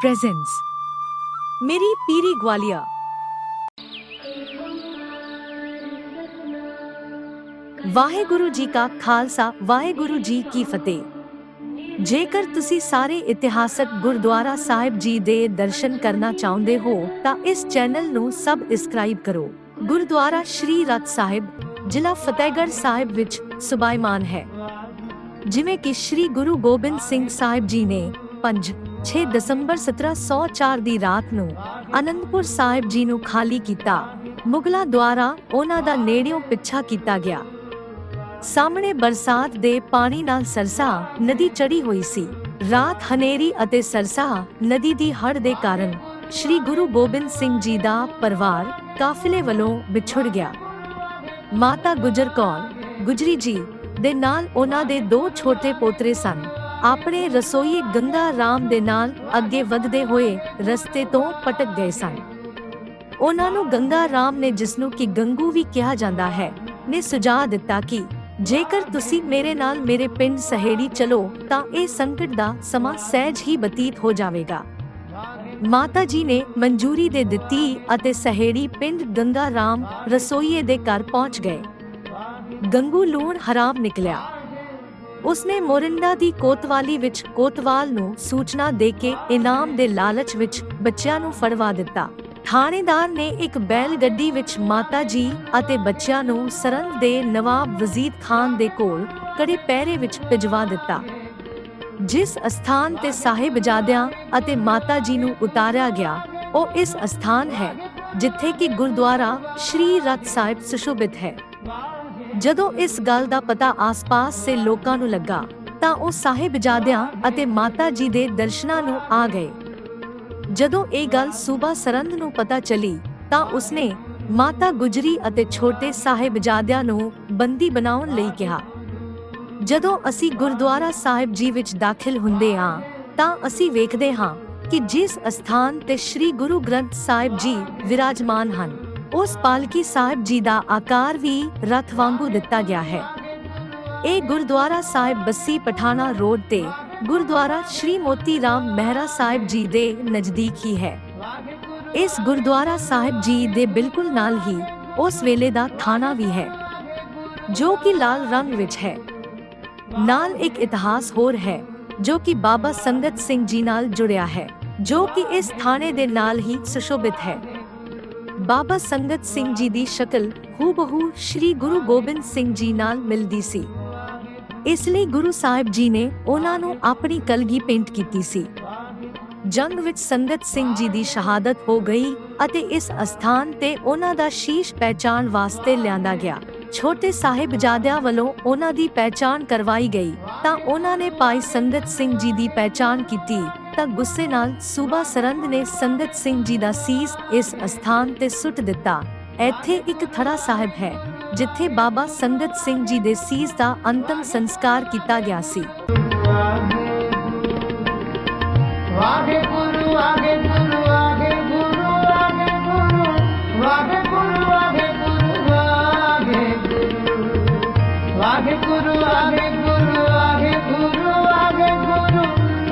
presents ਮੇਰੀ ਪੀਰੀ ਗਵਾਲੀਆ ਵਾਹਿਗੁਰੂ ਜੀ ਕਾ ਖਾਲਸਾ ਵਾਹਿਗੁਰੂ ਜੀ ਕੀ ਫਤਿਹ ਜੇਕਰ ਤੁਸੀਂ ਸਾਰੇ ਇਤਿਹਾਸਕ ਗੁਰਦੁਆਰਾ ਸਾਹਿਬ ਜੀ ਦੇ ਦਰਸ਼ਨ ਕਰਨਾ ਚਾਹੁੰਦੇ ਹੋ ਤਾਂ ਇਸ ਚੈਨਲ ਨੂੰ ਸਬਸਕ੍ਰਾਈਬ ਕਰੋ ਗੁਰਦੁਆਰਾ ਸ਼੍ਰੀ ਰਤ ਸਾਹਿਬ ਜ਼ਿਲ੍ਹਾ ਫਤਿਹਗੜ੍ਹ ਸਾਹਿਬ ਵਿੱਚ ਸੁਭਾਇਮਾਨ ਹੈ ਜਿਵੇਂ ਕਿ ਸ਼੍ਰੀ ਗੁਰੂ ਗੋਬਿੰਦ ਸਿੰਘ ਸਾਹਿਬ ਜੀ ਨੇ 5 6 ਦਸੰਬਰ 1704 ਦੀ ਰਾਤ ਨੂੰ ਅਨੰਦਪੁਰ ਸਾਹਿਬ ਜੀ ਨੂੰ ਖਾਲੀ ਕੀਤਾ, ਮੁਗਲਾਂ ਦੁਆਰਾ ਉਹਨਾਂ ਦਾ ਨੇੜਿਓਂ ਪਿੱਛਾ ਕੀਤਾ ਗਿਆ। ਸਾਹਮਣੇ ਬਰਸਾਤ ਦੇ ਪਾਣੀ ਨਾਲ ਸਰਸਾ ਨਦੀ ਚੜੀ ਹੋਈ ਸੀ। ਰਾਤ ਹਨੇਰੀ ਅਤੇ ਸਰਸਾ ਨਦੀ ਦੀ ਹੜ ਦੇ ਕਾਰਨ ਸ਼੍ਰੀ ਗੁਰੂ ਗੋਬਿੰਦ ਸਿੰਘ ਜੀ ਦਾ ਪਰਿਵਾਰ ਕਾਫ਼ਲੇ ਵੱਲੋਂ ਵਿਛੜ ਗਿਆ। ਮਾਤਾ ਗੁਜਰ ਕੌਰ, ਗੁਜਰੀ ਜੀ ਦੇ ਨਾਲ ਉਹਨਾਂ ਦੇ ਦੋ ਛੋਟੇ ਪੋਤਰੇ ਸਨ। ਆਪਣੇ ਰਸੋਈ ਗੰਗਾ ਰਾਮ ਦੇ ਨਾਲ ਅੱਗੇ ਵਧਦੇ ਹੋਏ ਰਸਤੇ ਤੋਂ ਪਟਕ ਗਏ ਸਨ। ਉਹਨਾਂ ਨੂੰ ਗੰਗਾ ਰਾਮ ਨੇ ਜਿਸ ਨੂੰ ਕਿ ਗੰਗੂ ਵੀ ਕਿਹਾ ਜਾਂਦਾ ਹੈ, ਨੇ ਸੁਝਾਅ ਦਿੱਤਾ ਕਿ ਜੇਕਰ ਤੁਸੀਂ ਮੇਰੇ ਨਾਲ ਮੇਰੇ ਪਿੰਡ ਸਹੇੜੀ ਚਲੋ, ਤਾਂ ਇਹ ਸੰਕਟ ਦਾ ਸਮਾਂ ਸਹਿਜ ਹੀ ਬਤੀਤ ਹੋ ਜਾਵੇਗਾ। ਮਾਤਾ ਜੀ ਨੇ ਮਨਜ਼ੂਰੀ ਦੇ ਦਿੱਤੀ ਅਤੇ ਸਹੇੜੀ ਪਿੰਡ ਗੰਗਾ ਰਾਮ ਰਸੋਈਏ ਦੇ ਘਰ ਪਹੁੰਚ ਗਏ। ਗੰਗੂ ਲੂਣ ਹਰਾਮ ਨਿਕਲਿਆ। ਉਸਨੇ ਮੋਰਿੰਡਾ ਦੀ ਕੋਤਵਾਲੀ ਵਿੱਚ ਕੋਤਵਾਲ ਨੂੰ ਸੂਚਨਾ ਦੇ ਕੇ ਇਨਾਮ ਦੇ ਲਾਲਚ ਵਿੱਚ ਬੱਚਿਆਂ ਨੂੰ ਫੜਵਾ ਦਿੱਤਾ। ਥਾਣੇਦਾਰ ਨੇ ਇੱਕ ਬੈਲ ਗੱਡੀ ਵਿੱਚ ਮਾਤਾ ਜੀ ਅਤੇ ਬੱਚਿਆਂ ਨੂੰ ਸਰੰਦ ਦੇ ਨਵਾਬ ਵਜ਼ੀਦ ਖਾਨ ਦੇ ਕੋਲ ਕੜੇ ਪੈਰੇ ਵਿੱਚ ਭਿਜਵਾ ਦਿੱਤਾ। ਜਿਸ ਅਸਥਾਨ ਤੇ ਸਾਹਿਬਜ਼ਾਦਿਆਂ ਅਤੇ ਮਾਤਾ ਜੀ ਨੂੰ ਉਤਾਰਿਆ ਗਿਆ, ਉਹ ਇਸ ਅਸਥਾਨ ਹੈ, ਜਿੱਥੇ ਕਿ ਗੁਰਦੁਆਰਾ ਸ਼੍ਰੀ ਰਤ ਸਾਹਿਬ ਸੁਸ਼ੋਭਿਤ ਹੈ। ਜਦੋਂ ਇਸ ਗੱਲ ਦਾ ਪਤਾ ਆਸ-ਪਾਸ ਸੇ ਲੋਕਾਂ ਨੂੰ ਲੱਗਾ, ਤਾਂ ਉਹ ਸਾਹਿਬਜ਼ਾਦਿਆਂ ਅਤੇ ਮਾਤਾ ਜੀ ਦੇ ਦਰਸ਼ਨਾਂ ਨੂੰ ਆ ਗਏ। ਜਦੋਂ ਇਹ ਗੱਲ ਸੂਬਾ ਸਰੰਦ ਨੂੰ ਪਤਾ ਚਲੀ, ਤਾਂ ਉਸਨੇ ਮਾਤਾ ਗੁਜਰੀ ਅਤੇ ਛੋਟੇ ਸਾਹਿਬਜ਼ਾਦਿਆਂ ਨੂੰ ਬੰਦੀ ਬਣਾਉਣ ਲਈ ਕਿਹਾ। ਜਦੋਂ ਅਸੀਂ ਗੁਰਦੁਆਰਾ ਸਾਹਿਬ ਜੀ ਵਿੱਚ ਦਾਖਲ ਹੁੰਦੇ ਹਾਂ, ਤਾਂ ਅਸੀਂ ਵੇਖਦੇ ਹਾਂ ਕਿ ਜਿਸ ਅਸਥਾਨ ਤੇ ਸ੍ਰੀ ਗੁਰੂ ਗ੍ਰੰਥ ਸਾਹਿਬ ਜੀ ਵਿਰਾਜਮਾਨ ਹਨ ਉਸ ਪਾਲਕੀ ਸਾਹਿਬ ਜੀ ਦਾ ਆਕਾਰ ਵੀ ਰਥ ਵਾਂਗੂ ਦਿੱਤਾ ਗਿਆ ਹੈ। ਇਹ ਗੁਰਦੁਆਰਾ ਸਾਹਿਬ ਬੱਸੀ ਪਠਾਣਾ ਰੋਡ ਤੇ ਗੁਰਦੁਆਰਾ ਸ਼੍ਰੀ ਮੋਤੀ ਰਾਮ ਮਹਿਰਾ ਸਾਹਿਬ ਜੀ ਦੇ ਨਜ਼ਦੀਕ ਹੀ ਹੈ। ਇਸ ਗੁਰਦੁਆਰਾ ਸਾਹਿਬ ਜੀ ਦੇ ਬਿਲਕੁਲ ਨਾਲ ਹੀ ਉਸ ਵੇਲੇ ਦਾ ਥਾਣਾ ਵੀ ਹੈ, ਜੋ ਕਿ ਲਾਲ ਰੰਗ ਵਿੱਚ ਹੈ। ਨਾਲ ਇੱਕ ਇਤਿਹਾਸ ਹੋਰ ਹੈ, ਜੋ ਕਿ ਬਾਬਾ ਸੰਗਤ ਸਿੰਘ ਜੀ ਨਾਲ ਜੁੜਿਆ ਹੈ, ਜੋ ਕਿ ਇਸ ਥਾਣੇ ਦੇ ਨਾਲ ਹੀ ਸੁਸ਼ੋਭਿਤ ਹੈ। ਬਾਬਾ ਸੰਗਤ ਸਿੰਘ ਜੀ ਦੀ ਸ਼ਕਲ ਹੂਬਹੂ ਸ੍ਰੀ ਗੁਰੂ ਗੋਬਿੰਦ ਸਿੰਘ ਜੀ ਨਾਲ ਮਿਲਦੀ ਸੀ। ਇਸ ਲਈ ਗੁਰੂ ਸਾਹਿਬ ਜੀ ਨੇ ਉਹਨਾਂ ਨੂੰ ਆਪਣੀ ਕਲਗੀ ਪੇਂਟ ਕੀਤੀ ਸੀ। ਜੰਗ ਵਿੱਚ ਸੰਗਤ ਸਿੰਘ ਜੀ ਦੀ ਸ਼ਹਾਦਤ ਹੋ ਗਈ ਅਤੇ ਇਸ ਅਸਥਾਨ ਤੇ ਉਹਨਾਂ ਦਾ ਸ਼ੀਸ਼ ਪਹਿਚਾਨ ਵਾਸਤੇ ਲਿਆਂਦਾ ਗਿਆ। ਛੋਟੇ ਸਾਹਿਬਜ਼ਾਦਿਆਂ ਵੱਲੋਂ ਉਹਨਾਂ ਦੀ ਪਹਿਚਾਨ ਕਰਵਾਈ ਗਈ ਤਾਂ ਉਹਨਾਂ ਨੇ ਭਾਈ ਸੰਗਤ ਸਿੰਘ ਜੀ ਦੀ ਪਹਿਚਾਨ ਕੀਤੀ। ਤਾਂ ਗੁੱਸੇ ਨਾਲ ਸੂਬਾ ਸਰੰਦ ਨੇ ਸੰਗਤ ਸਿੰਘ ਜੀ ਦਾ ਸੀਸ ਇਸ ਅਸਥਾਨ ਤੇ ਸੁੱਟ ਦਿੱਤਾ। ਇੱਥੇ ਇੱਕ ਥੜਾ ਸਾਹਿਬ ਹੈ, ਜਿੱਥੇ ਬਾਬਾ ਸੰਗਤ ਸਿੰਘ ਜੀ ਦੇ ਸੀਸ ਦਾ ਅੰਤਮ ਸੰਸਕਾਰ ਕੀਤਾ ਗਿਆ ਸੀ।